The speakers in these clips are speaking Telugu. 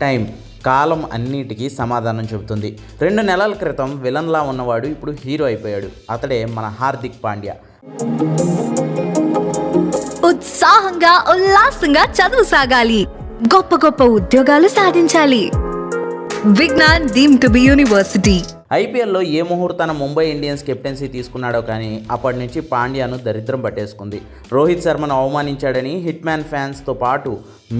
టైం కాలం అన్నిటికీ సమాధానం చెబుతుంది. రెండు నెలల క్రితం విలన్లా ఉన్నవాడు ఇప్పుడు హీరో అయిపోయాడు. అతడే మన హార్దిక్ పాండ్యా. ఉత్సాహంగా ఉల్లాసంగా చదువు సాగాలి. గొప్ప గొప్ప ఉద్యోగాలు సాధించాలి. Vignan deem to be university. ఐపీఎల్లో ఏ ముహూర్తాన ముంబై ఇండియన్స్ కెప్టెన్సీ తీసుకున్నాడో కానీ అప్పటి నుంచి పాండ్యాను దరిద్రం పట్టేసుకుంది. రోహిత్ శర్మను అవమానించాడని హిట్ మ్యాన్ ఫ్యాన్స్తో పాటు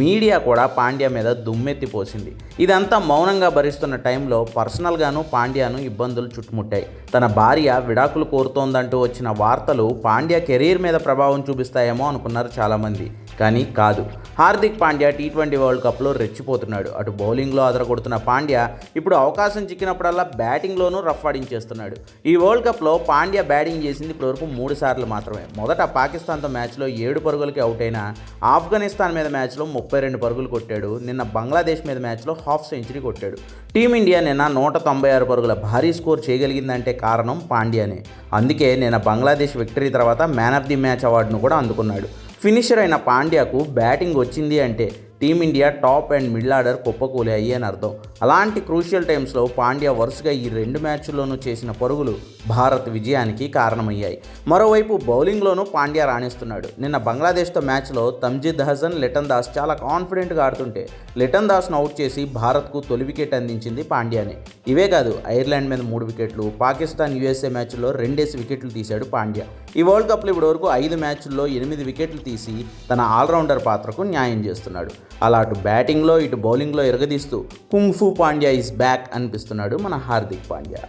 మీడియా కూడా పాండ్యా మీద దుమ్మెత్తిపోసింది ఇదంతా మౌనంగా భరిస్తున్న టైంలో పర్సనల్గాను పాండ్యాను ఇబ్బందులు చుట్టుముట్టాయి. తన భార్య విడాకులు కోరుతోందంటూ వచ్చిన వార్తలు పాండ్యా కెరీర్ మీద ప్రభావం చూపిస్తాయేమో అనుకున్నారు చాలామంది. కానీ కాదు. Hardik Pandya T twenty world కప్లో రెచ్చిపోతున్నాడు. అటు బౌలింగ్లో అదరగొడుతున్న పాండ్యా ఇప్పుడు అవకాశం చిక్కినప్పుడల్లా బ్యాటింగ్లోనూ రఫ్ ఆడించేస్తున్నాడు. ఈ వరల్డ్ కప్లో పాండ్యా బ్యాటింగ్ చేసింది ఇప్పటివరకు మూడు సార్లు మాత్రమే. మొదట పాకిస్తాన్తో మ్యాచ్లో ఏడు పరుగులకి అవుట్ అయిన ఆఫ్ఘనిస్తాన్ మీద మ్యాచ్లో ముప్పై రెండు పరుగులు కొట్టాడు. నిన్న బంగ్లాదేశ్ మీద మ్యాచ్లో హాఫ్ సెంచరీ కొట్టాడు. టీమిండియా నిన్న నూట తొంభై ఆరు పరుగుల భారీ స్కోర్ చేయగలిగిందంటే కారణం పాండ్యానే. అందుకే నిన్న బంగ్లాదేశ్ విక్టరీ తర్వాత మ్యాన్ ఆఫ్ ది మ్యాచ్ అవార్డును కూడా అందుకున్నాడు. ఫినిషర్ అయిన పాండ్యాకు బ్యాటింగ్ వచ్చింది అంటే team India top and middle order కుప్పకూలాయి అని అర్థం. అలాంటి క్రూషియల్ టైమ్స్లో పాండ్యా వరుసగా ఈ రెండు మ్యాచ్ల్లోనూ చేసిన పరుగులు భారత్ విజయానికి కారణమయ్యాయి. మరోవైపు బౌలింగ్లోనూ పాండ్యా రాణిస్తున్నాడు. నిన్న బంగ్లాదేశ్తో మ్యాచ్లో తమ్జిద్ హసన్ లిటన్ దాస్ చాలా కాన్ఫిడెంట్గా ఆడుతుంటే లిటన్ దాస్ను అవుట్ చేసి భారత్కు తొలి వికెట్ అందించింది పాండ్యానే. ఇవే కాదు ఐర్లాండ్ మీద మూడు వికెట్లు పాకిస్తాన్ యూఎస్ఏ మ్యాచ్లో రెండేసి వికెట్లు తీశాడు పాండ్యా. ఈ వరల్డ్ కప్లో ఇప్పటివరకు ఐదు మ్యాచ్ల్లో ఎనిమిది వికెట్లు తీసి తన ఆల్రౌండర్ పాత్రకు న్యాయం చేస్తున్నాడు. అలా అటు బ్యాటింగ్లో ఇటు బౌలింగ్లో ఎరగదీస్తూ kung fu Pandya is back అనిపిస్తున్నాడు మన హార్దిక్ పాండ్యా.